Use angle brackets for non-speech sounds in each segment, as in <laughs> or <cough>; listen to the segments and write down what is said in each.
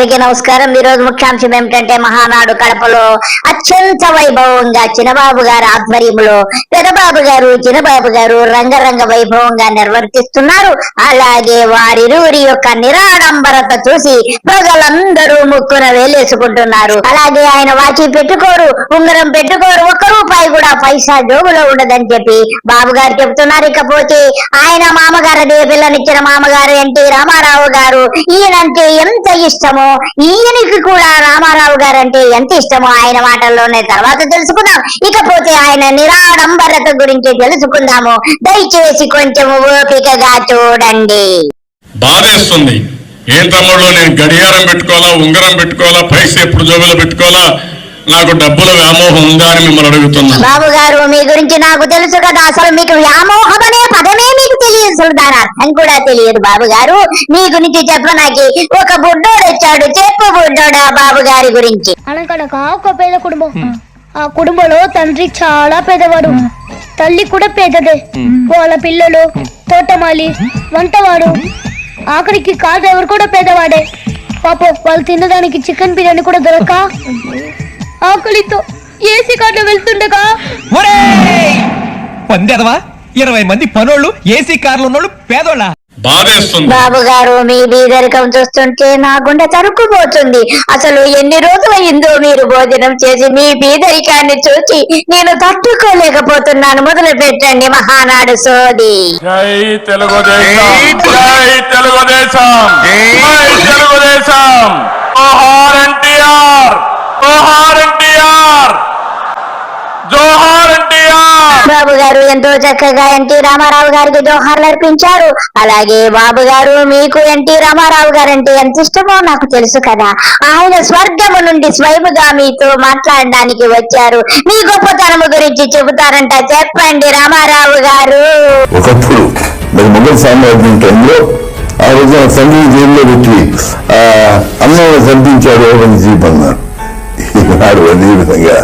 అందరికీ నమస్కారం. ఈ రోజు ముఖ్యాంశం ఏమిటంటే మహానాడు కడపలో అత్యంత వైభవంగా చిన్నబాబు గారి ఆధ్వర్యంలో పెదబాబు గారు చిన్నబాబు గారు రంగరంగ వైభవంగా నిర్వర్తిస్తున్నారు. అలాగే వారిరువురి యొక్క నిరాడంబరత చూసి ప్రజలందరూ ముక్కున వేలేసుకుంటున్నారు. అలాగే ఆయన వాచి పెట్టుకోరు ఉంగరం పెట్టుకోరు ఒక్క రూపాయి కూడా పైసా జోబులో ఉండదని చెప్పి బాబు గారు చెప్తున్నారు ఇకపోతే ఆయన మామగారు అదే పిల్లనిచ్చిన మామగారు ఎన్టీ రామారావు గారు ఈయనంటే ఎంత ఇష్టమో ఈయనకి కూడా రామారావు గారు అంటే ఎంత ఇష్టమో ఆయన మాటల్లోనే తర్వాత తెలుసుకుందాం. ఇకపోతే ఆయన నిరాడంబరత గురించి తెలుసుకుందాము. దయచేసి కొంచెం ఓపికగా చూడండి. బాధేస్తుంది. ఏం తమ్ముడు నేను గడియారం పెట్టుకోవాలా ఉంగరం పెట్టుకోవాలా పైస ఎప్పుడు జోబులో పెట్టుకోవాలా? నాకు డబ్బుల వ్యామోహం ఉందా అని మిమ్మల్ని అడుగుతున్నాను బాబు గారు మీ గురించి నాకు తెలుసు కదా అసలు మీకు వ్యామోహం అనే పదమే మీకు తెలియదు అసలు దాని అర్థం కూడా తెలియదు బాబు గారు మీ గురించి చెప్పనాకి ఒక బుడ్డోడు వచ్చాడు. చెప్పు బుడ్డోడా బాబు గారి గురించి ఒక పేద కుటుంబం. ఆ కుటుంబంలో తండ్రి చాలా పేదవాడు. తల్లి కూడా పేదదే. వాళ్ళ పిల్లలు తోటమాలి వంటవాడు. ఆఖరికి కాదు ఎవరు కూడా పేదవాడే. పాపం వాళ్ళు తినడానికి చికెన్ బిర్యానీ కూడా దొరక. ఆకలితో ఏసీ కార్లో వెళ్తుండగా ఒరేయ్! పందెదవా ఇరవై మంది పనోళ్ళు ఏసీ కార్లు ఉన్నోళ్ళు పేదోళ్ళ. బాధేస్తుంది. బాబు గారు మీ బీదరికం చూస్తుంటే నా గుండె తరుక్కుపోతుంది. అసలు ఎన్ని రోజులైందో మీరు భోజనం చేసి మీ బీదరికాన్ని చూసి నేను తట్టుకోలేకపోతున్నాను. మొదలు పెట్టండి మహానాడు సోది. జై తెలుగుదేశం. జై తెలుగుదేశం. జై తెలుగుదేశం. జోహార్ ఎన్టీఆర్. జోహార్ ఎన్టీఆర్. జోహార్ ఎన్టీఆర్. బాబు గారు ఎంతో చక్కగా ఎన్టీ రామారావు గారికి జోహార్లు అర్పించారు. అలాగే బాబు గారు మీకు ఎన్టీ రామారావు గారు అంటే ఎంత ఇష్టమో నాకు తెలుసు కదా. ఆయన స్వర్గము నుండి స్వయముగా మీతో మాట్లాడడానికి వచ్చారు. మీ గొప్పతనము గురించి చెబుతారంట. చెప్పండి రామారావు గారు. ఒకప్పుడు మరి మొఘల్ సామ్రాజ్యం టైంలో ఆ రోజున తండ్రి జైల్లో పెట్టి ఆ అన్నం చంపించాడు అని చెప్పన్నారు ఈనాడు <laughs> అదే విధంగా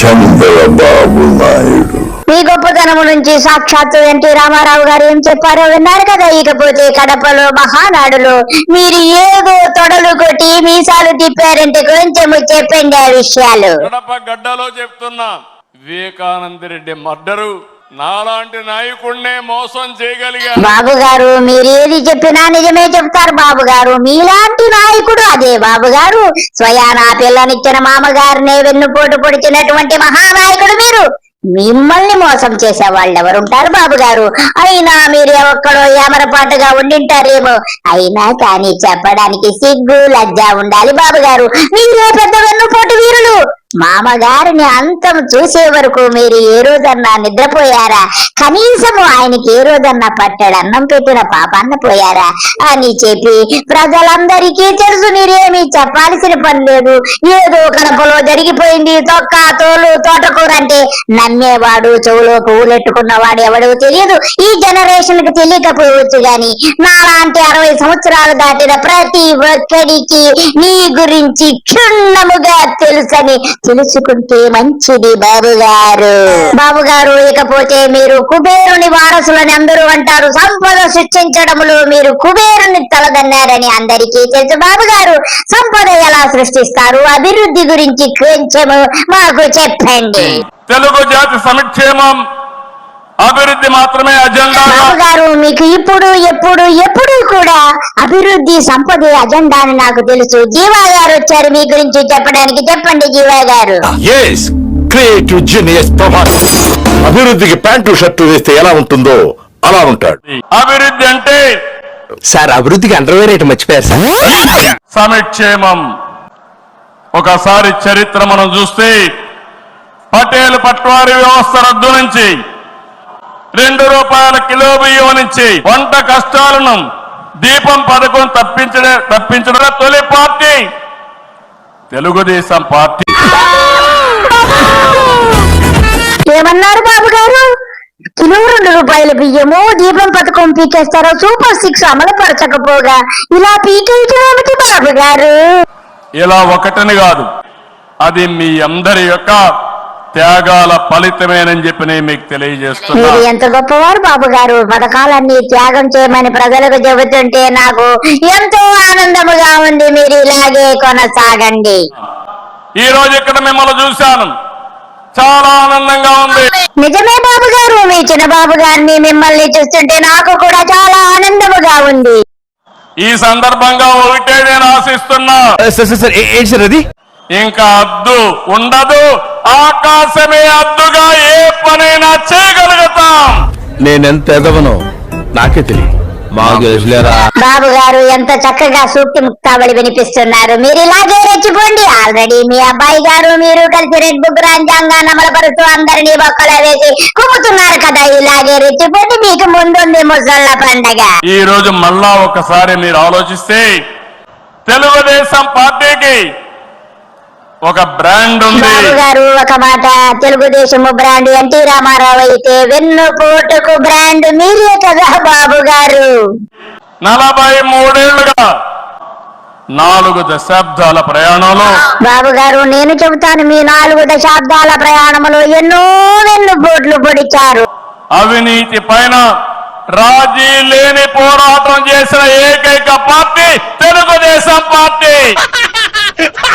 చంద్రబాబు నాయుడు? మీ గొప్పతనము నుంచి సాక్షాత్తు ఎన్టీ రామారావు గారు ఏం చెప్పారో విన్నారు కదా. ఇకపోతే కడపలో మహానాడులో. మీరు ఏదో తొడలు కొట్టి మీసాలు తిప్పారంటే కొంచెము చెప్పండి ఆ విషయాలు. గడప గడ్డలో చెప్తున్నా వివేకానంద రెడ్డి మర్డరు. నాలాంటి నాయకుడినే మోసం చేయగలిగా బాబు గారు మీరు ఏది చెప్పినా నిజమే చెప్తారు బాబు గారు. మీలాంటి నాయకుడు అదే బాబు గారు. స్వయానా పిల్లనిచ్చిన మామగారినే వెన్నుపోటు పొడిచినటువంటి మహానాయకుడు మీరు. మిమ్మల్ని మోసం చేసే వాళ్ళు ఎవరుంటారు బాబు గారు అయినా మీరు ఎక్కడో ఏమరపాటుగా ఉండింటారేమో. అయినా కానీ చెప్పడానికి సిగ్గు లజ్జ ఉండాలి బాబు గారు మీరే పెద్ద వెన్నుపోటు వీరులు. మామగారిని అంతం చూసే వరకు మీరు ఏ రోజన్నా నిద్రపోయారా? కనీసము ఆయనకి ఏ రోజన్నా పట్టడు అన్నం పెట్టిన పాపాన్న పోయారా? అని చెప్పి ప్రజలందరికీ తెలుసు మీరేమీ చెప్పాల్సిన పని లేదు. ఏదో కడపలో జరిగిపోయింది. తొక్క తోలు తోటకూర అంటే నమ్మేవాడు చెవులో పువ్వులెట్టుకున్నవాడు ఎవడో తెలియదు. ఈ జనరేషన్కి తెలియకపోవచ్చు గాని నాలాంటి అరవై సంవత్సరాలు దాటిన ప్రతి ఒక్కడికి నీ గురించి క్షుణ్ణముగా తెలుసని తెలుసుకుంటే మంచిది బాబు గారు బాబు గారు ఇకపోతే మీరు కుబేరుని వారసులని అందరూ అంటారు. సంపద సృష్టించడములో మీరు కుబేరుని తలదన్నారని అందరికీ తెలుసు. బాబు గారు సంపద ఎలా సృష్టిస్తారు? అభివృద్ధి గురించి కొంచెము మాకు చెప్పండి. తెలుగు జాతి సంక్షేమం అభివృద్ధి మాత్రమే అజెండా మీకు ఇప్పుడు ఎప్పుడు ఎప్పుడు కూడా అభివృద్ధి సంపద అజెండా అని నాకు తెలుసు. జీవా గారు వచ్చారు మీ గురించి చెప్పడానికి. చెప్పండి జీవా గారు. Creative genius Prabhas. అభివృద్ధికి ప్యాంటు షర్టు వేస్తే ఎలా ఉంటుందో అలా ఉంటాడు. అభివృద్ధి అంటే? సార్ అభివృద్ధికి అండర్వేర్ అయితే మర్చిపోయారు సార్. సమిక్షేమం. ఒకసారి చరిత్ర మనం చూస్తే పటేల్ పట్వారి వ్యవస్థ రద్దు నుంచి రెండు రూపాయల కిలో బియ్యం నుంచి వంట కష్టాలను దీపం పథకం తప్పించడం తప్పించడం తొలి పార్టీ. తెలుగుదేశం పార్టీ. ఏమన్నారు బాబు గారు? కిలో రెండు రూపాయల బియ్యము దీపం పథకం పీకేస్తారో సూపర్ సిక్స్ అమలు పరచకపోగా ఇలా పీకేయటం ఏమిటి బాబు గారు? ఇలా ఒకటని కాదు అది మీ అందరి యొక్క త్యాగాల ఫలితమేనని చెప్పి నేను మీకు తెలియజేస్తున్నా. మీరు ఎంత గొప్పవారు బాబు గారు? పథకాలన్నీ త్యాగం చేయమని ప్రజలకు చెబుతుంటే నాకు ఎంతో ఆనందముగా ఉంది. మీరు ఇలాగే కొనసాగండి. ఈ రోజు ఇక్కడ మిమ్మల్ని చూశాను. చాలా ఆనందంగా ఉంది. నిజమే బాబు గారు మీ చిన్న బాబు గారిని మిమ్మల్ని చూస్తుంటే నాకు కూడా చాలా ఆనందముగా ఉంది. ఈ సందర్భంగా ఒకటే నేను ఆశిస్తున్నా. సార్ సార్ సార్ ఏ- ఏంటి సార్ అది? ఇంకా అద్దు ఉండదు ఆకాశమే అద్దుగా ఏ పనైనా చేయగలుగుతాం. నేనెంత ఎదవనో నాకే తెలియదు. మాకు తెలుసులేరా? బాబు గారు ఎంత చక్కగా సూక్తి ముక్తాబడి వినిపిస్తున్నారు. మీరు ఇలాగే రెచ్చిపోండి. ఆల్రెడీ మీ అబ్బాయి గారు మీరు కలిసి రెడ్ బుక్ రాజ్యాంగాన్ని అమలుపరుస్తూ అందరినీ బొక్కల వేసి కుమ్ముతున్నారు కదా. ఇలాగే రెచ్చిపోండి. మీకు ముందుంది ముసళ్ళ పండగ. ఈ రోజు మళ్ళా ఒకసారి మీరు ఆలోచిస్తే తెలుగుదేశం పార్టీకి ఒక బ్రాండ్ ఉంది. గారు ఒక మాట. తెలుగుదేశం బ్రాండ్ ఎన్టీ రామారావు అయితే వెన్నుపోటుకు బ్రాండ్ మీరే కదా బాబు గారు నలభై మూడేళ్ళుగా నాలుగు దశాబ్దాల ప్రయాణంలో బాబు గారు నేను చెబుతాను మీ నాలుగు దశాబ్దాల ప్రయాణములో ఎన్నో వెన్నుపోట్లు పొడిచారు. అవినీతి పైన రాజీ లేని పోరాటం చేసిన ఏకైక పార్టీ తెలుగుదేశం పార్టీ. <laughs>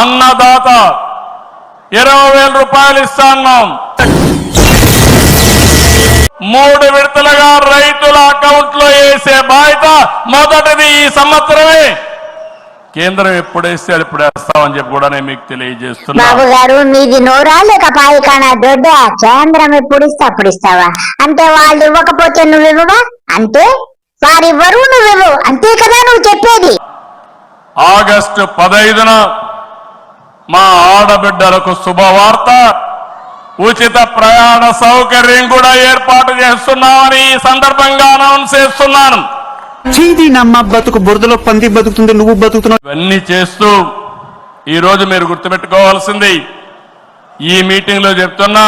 అన్నదాత ఇరవై వేల రూపాయలు ఇస్తాన్నాం. మూడు విడతలుగా రైతుల అకౌంట్లో వేసే బాధ్యత మొదటిది ఈ సంవత్సరమే. కేంద్రం ఎప్పుడు వేస్తే ఇప్పుడు వేస్తామని చెప్పి కూడా నేను మీకు తెలియజేస్తున్నా. బాబు గారు మీది నోరా లేక పాయికానా దొడ్డ? కేంద్రం ఎప్పుడు ఇస్తే అప్పుడు ఇస్తావా? అంటే వాళ్ళు ఇవ్వకపోతే నువ్వు ఇవ్వవా? అంటే వారు ఇవ్వరు నువ్వు ఇవ్వవు. అంతే కదా నువ్వు చెప్పేది. ఆగస్టు పదైదున మా ఆడబిడ్డలకు శుభవార్త. ఉచిత ప్రయాణ సౌకర్యం కూడా ఏర్పాటు చేస్తున్నామని ఈ సందర్భంగా అనౌన్స్ చేస్తున్నాను. చీది నమ్మ బతుకు బురదలో పంది బతుకుతుంది నువ్వు బతుకుతున్నావు. ఇవన్నీ చేస్తూ ఈరోజు మీరు గుర్తుపెట్టుకోవాల్సింది. ఈ మీటింగ్లో చెప్తున్నా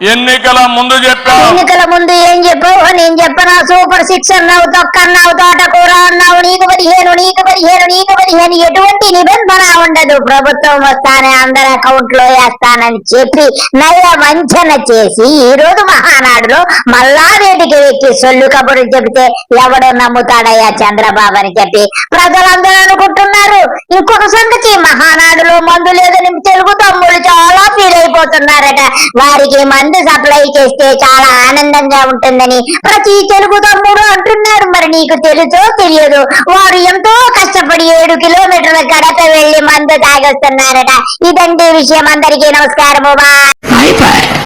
ఎన్నికల ముందు చెప్పావు. ఎన్నికల ముందు ఏం చెప్పావు? నేను చెప్పనా? సూపర్ సిక్స్ అన్నావు తొక్క అన్నావు తోటకూర అన్నావు నీకు పదిహేను నీకు పదిహేను నీకు పదిహేను. ఎటువంటి నిబంధన ఉండదు. ప్రభుత్వం వస్తానే అందరి అకౌంట్లో వేస్తానని చెప్పి నయ వంచన చేసి ఈ రోజు మహానాడులో మళ్ళా వేటికి ఎక్కి సొల్లు కబుర్లు చెబితే ఎవడు నమ్ముతాడయ్యా చంద్రబాబు అని చెప్పి ప్రజలందరూ అనుకుంటున్నారు. ఇంకొక సంగతి మహానాడులో మందు లేదని తెలుగు తమ్ముళ్ళు చాలా ఫీల్ అయిపోతున్నారట. వారికి మందు సప్లై చేస్తే చాలా ఆనందంగా ఉంటుందని ప్రతి తెలుగు తమ్ముడు అంటున్నాడు. మరి నీకు తెలుసో తెలియదు. వారు ఎంతో కష్టపడి ఏడు కిలోమీటర్ల కడత వెళ్ళి మందు తాగొస్తున్నారట. ఇదండి విషయం. అందరికీ నమస్కారము. బాయ్.